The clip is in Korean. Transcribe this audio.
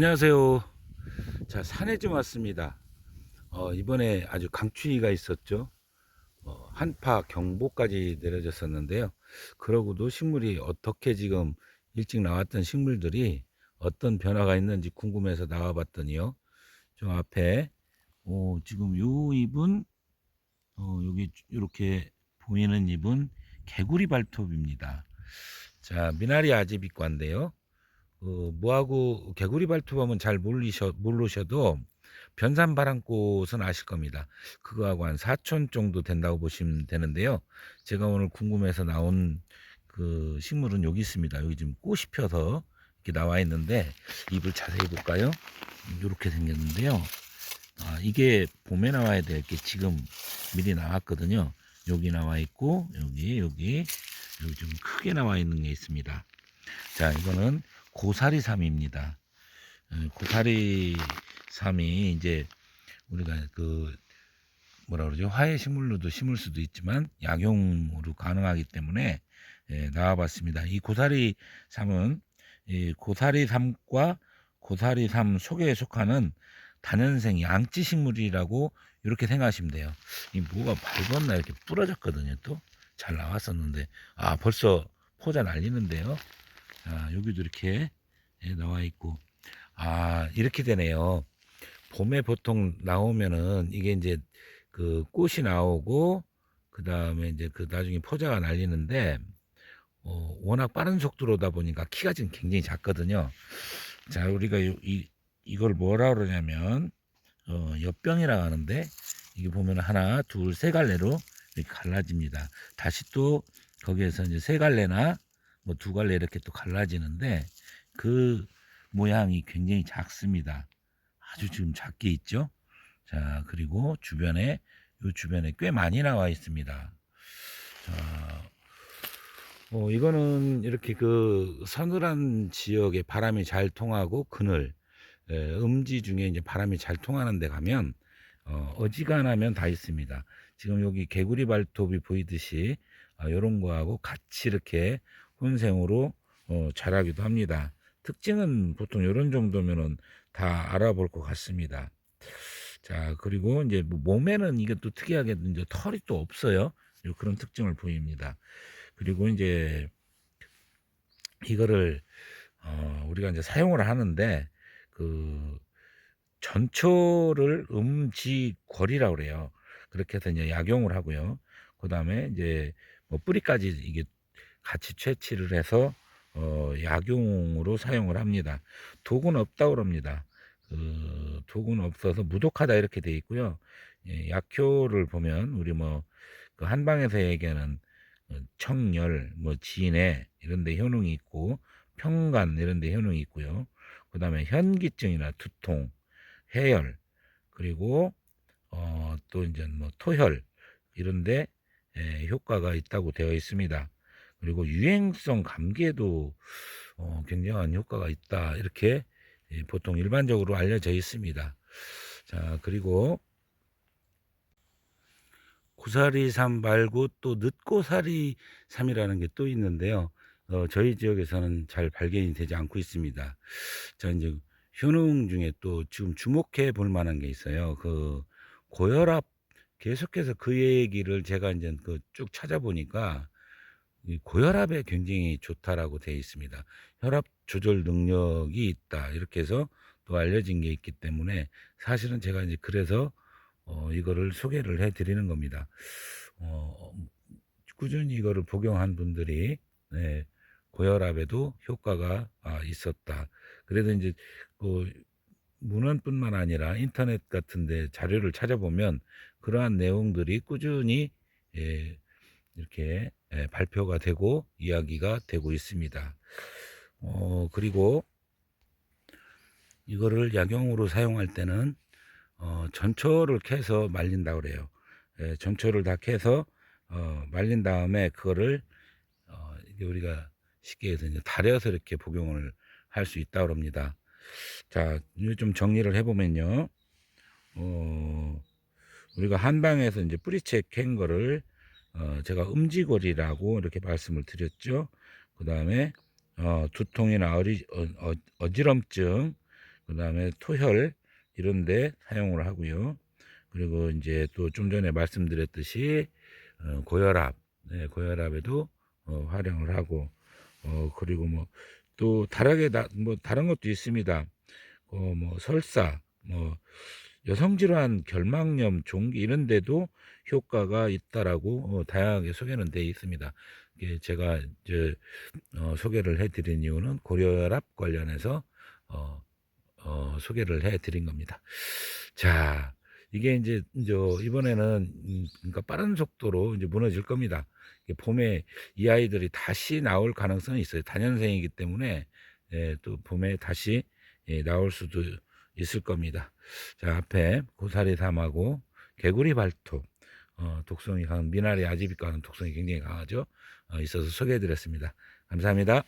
안녕하세요. 자, 산에 좀 왔습니다. 어, 이번에 아주 강추위가 있었죠. 어, 한파 경보까지 내려졌었는데요. 그러고도 식물이 어떻게 지금 일찍 나왔던 식물들이 어떤 변화가 있는지 궁금해서 나와 봤더니요. 저 앞에, 어, 지금 요 잎은, 어, 여기 이렇게 보이는 잎은 개구리 발톱입니다. 자, 미나리 아지비과인데요. 어, 뭐하고 개구리 발톱하면 잘 모르셔, 모르셔도 변산바람꽃은 아실 겁니다. 그거하고 한 4촌 정도 된다고 보시면 되는데요. 제가 오늘 궁금해서 나온 그 식물은 여기 있습니다. 여기 지금 꽃이 펴서 이렇게 나와 있는데 잎을 자세히 볼까요? 이렇게 생겼는데요. 아, 이게 봄에 나와야 될 게 지금 미리 나왔거든요. 여기 나와 있고 여기 여기 여기 좀 크게 나와 있는 게 있습니다. 자, 이거는 고사리 삼입니다. 어, 고사리 삼이 이제 우리가 그 뭐라 그러죠 화해 식물로도 심을 수도 있지만 약용으로 가능하기 때문에 예, 나와봤습니다. 이 고사리 삼은 이 고사리 삼과 고사리 삼 속에 속하는 단연생 양지 식물이라고 이렇게 생각하시면 돼요. 이 뭐가 밟았나 이렇게 부러졌거든요. 또 잘 나왔었는데 아 벌써 포자 날리는데요. 자, 여기도 이렇게 예, 나와 있고 아 이렇게 되네요. 봄에 보통 나오면은 이게 이제 그 꽃이 나오고 그 다음에 이제 그 나중에 포자가 날리는데 어, 워낙 빠른 속도로다 보니까 키가 지금 굉장히 작거든요. 자 우리가 요- 이 이걸 뭐라 그러냐면 어, 엽병이라고 하는데 이게 보면 하나 둘 세 갈래로 갈라집니다. 다시 또 거기에서 이제 세 갈래나 뭐 두 갈래 이렇게 또 갈라지는데 그 모양이 굉장히 작습니다. 아주 지금 작게 있죠. 자 그리고 주변에 요 주변에 꽤 많이 나와 있습니다. 자, 어, 이거는 이렇게 그 서늘한 지역에 바람이 잘 통하고 그늘 에, 음지 중에 이제 바람이 잘 통하는 데 가면 어, 어지간하면 다 있습니다. 지금 여기 개구리 발톱이 보이듯이 어, 이런 거하고 같이 이렇게 혼생으로 어, 자라기도 합니다. 특징은 보통 이런 정도면은 다 알아볼 것 같습니다. 자, 그리고 이제 뭐 몸에는 이게 또 특이하게 이제 털이 또 없어요. 요 그런 특징을 보입니다. 그리고 이제 이거를 어, 우리가 이제 사용을 하는데 그 전초를 음지궐이라고 그래요. 그렇게 해서 이제 약용을 하고요. 그 다음에 이제 뭐 뿌리까지 이게 같이 채취를 해서 어, 약용으로 사용을 합니다. 독은 없다고 그럽니다. 그 독은 없어서 무독하다 이렇게 돼 있고요. 예, 약효를 보면 우리 뭐 그 한방에서 얘기하는 어, 청열, 뭐 진해 이런 데 효능이 있고 평간 이런 데 효능이 있고요. 그 다음에 현기증이나 두통, 해열, 그리고 어, 또 이제 뭐 토혈 이런데 예, 효과가 있다고 되어 있습니다. 그리고 유행성 감기에도 어, 굉장한 효과가 있다 이렇게 예, 보통 일반적으로 알려져 있습니다. 자 그리고 고사리삼 말고 또 늦고사리삼이라는 게 또 있는데요. 어, 저희 지역에서는 잘 발견이 되지 않고 있습니다. 자 이제 효능 중에 또 지금 주목해 볼 만한 게 있어요. 그 고혈압 계속해서 그 얘기를 제가 이제 그 쭉 찾아보니까 이 고혈압에 굉장히 좋다라고 되어 있습니다. 혈압 조절 능력이 있다. 이렇게 해서 또 알려진 게 있기 때문에 사실은 제가 이제 그래서 어, 이거를 소개를 해 드리는 겁니다. 어, 꾸준히 이거를 복용한 분들이 네, 고혈압에도 효과가 아, 있었다. 그래도 이제 그 문헌뿐만 아니라 인터넷 같은데 자료를 찾아보면 그러한 내용들이 꾸준히 예, 이렇게 예, 발표가 되고 이야기가 되고 있습니다. 어, 그리고 이거를 약용으로 사용할 때는 어, 전초를 캐서 말린다 그래요. 예, 전초를 다 캐서 어, 말린 다음에 그거를 어, 우리가 쉽게 해서 이제 달여서 이렇게 복용을 할 수 있다 그럽니다. 자, 좀 정리를 해보면요. 어, 우리가 한방에서 이제 뿌리채 캔 거를 어, 제가 음지골이라고 이렇게 말씀을 드렸죠. 그 다음에 어, 두통이나 어리, 어, 어, 어 지럼증, 그 다음에 토혈 이런데 사용을 하고요. 그리고 이제 또 좀 전에 말씀드렸듯이 어, 고혈압, 네, 고혈압에도 어, 활용을 하고 어, 그리고 뭐 또 다르게 나, 뭐 다른 것도 있습니다. 어, 뭐 설사, 뭐 여성 질환, 결막염, 종기 이런 데도 효과가 있다라고 어, 다양하게 소개는 되어 있습니다. 제가 이제 어, 소개를 해드린 이유는 고혈압 관련해서 어, 어, 소개를 해드린 겁니다. 자, 이게 이제, 이제 이번에는 음, 그러니까 빠른 속도로 이제 무너질 겁니다. 봄에 이 아이들이 다시 나올 가능성이 있어요. 단연생이기 때문에 예, 또 봄에 다시 예, 나올 수도 있을 겁니다. 자, 앞에 고사리 삼하고 개구리 발톱, 어, 독성이 강한 미나리 아지비과는 독성이 굉장히 강하죠. 어, 있어서 소개해드렸습니다. 감사합니다.